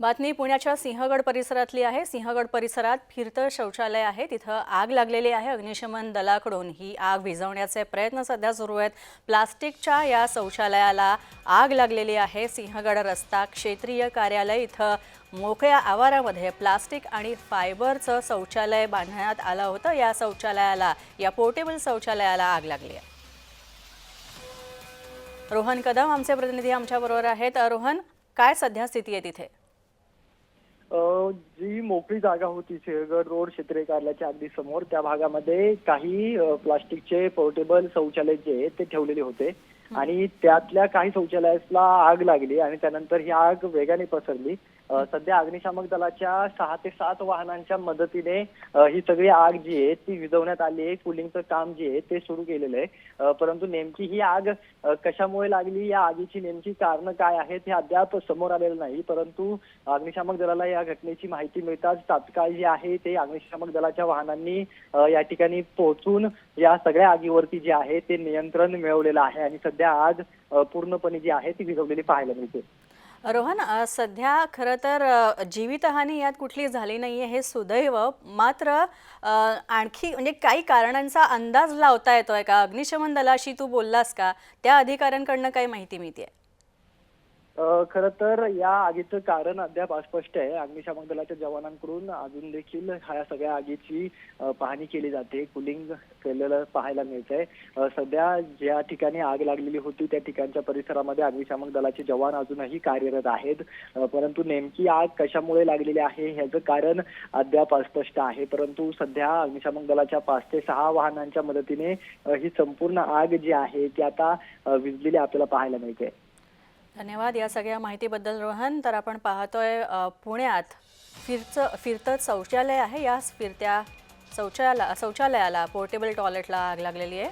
बातमी पुण्याच्या सिंहगड परिसरातली आहे. सिंहगड परिसरात फिरतं शौचालय आहे. तिथं आग लागलेली आहे. अग्निशमन दलाकडून ही आग विझवण्याचे प्रयत्न सध्या सुरू आहेत. प्लास्टिकच्या या शौचालयाला आग लागलेली आहे. सिंहगड रस्ता क्षेत्रीय कार्यालय इथं मोकळ्या आवारामध्ये प्लास्टिक आणि फायबरचं शौचालय बांधण्यात आलं होतं. या शौचालयाला या पोर्टेबल शौचालयाला आग लागली आहे. रोहन कदम आमचे प्रतिनिधी आमच्याबरोबर आहेत. रोहन काय सध्या स्थिती आहे तिथे? जी मोकळी जागा होती सिंहगड रोड क्षेत्रे कार्यालयाच्या अगदी समोर त्या भागामध्ये काही प्लास्टिकचे पोर्टेबल शौचालय जे आहेत ते ठेवलेले होते. आणि त्यातल्या काही शौचालयाला आग लागली आणि त्यानंतर ही आग वेगाने पसरली. सध्या अग्निशामक दलाच्या सहा ते सात वाहनांच्या मदतीने ही सगळी आग जी आहे ती विझवण्यात आली आहे. कुलिंगचं काम जे आहे ते सुरू केलेलं आहे. परंतु नेमकी ही आग कशामुळे लागली? या आगीची नेमकी कारणं काय आहेत हे अद्याप समोर आलेलं नाही. परंतु अग्निशामक दलाला या घटनेची माहिती मिळताच तात्काळ जे आहे ते अग्निशामक दलाच्या वाहनांनी या ठिकाणी पोहोचून या सगळ्या आगीवरती जे आहे ते नियंत्रण मिळवलेलं आहे. आणि सध्या आग पूर्णपणे जी आहे ती विझवलेली पाहायला मिळते. रोहन सध्या खरं तर जीवितहानी यात कुठली झाली नाहीये हे सुदैव मात्र आणखी म्हणजे काही कारणांचा अंदाज लावता येतोय का? अग्निशमन दलाशी तू बोललास का? त्या अधिकाऱ्यांकडनं काही माहिती मिळते आहे खरं तर या आगीचं कारण अद्याप अस्पष्ट आहे. अग्निशामक दलाच्या जवानांकडून अजून देखील ह्या सगळ्या आगीची पाहणी केली जाते. कुलिंग केलेलं पाहायला मिळतंय. सध्या ज्या ठिकाणी आग लागलेली होती त्या ठिकाणच्या परिसरामध्ये अग्निशामक दलाचे जवान अजूनही कार्यरत आहेत. परंतु नेमकी आग कशामुळे लागलेली आहे ह्याचं कारण अद्याप अस्पष्ट आहे. परंतु सध्या अग्निशामक दलाच्या पाच ते सहा वाहनांच्या मदतीने ही संपूर्ण आग जी आहे ती आता विजलेली आपल्याला पाहायला मिळते. धन्यवाद या सगळ्या माहितीबद्दल रोहन. तर आपण पाहतोय पुण्यात फिरचं फिरतं शौचालय आहे. या फिरत्या शौचालया शौचालयाला पोर्टेबल टॉयलेटला आग लागलेली आहे.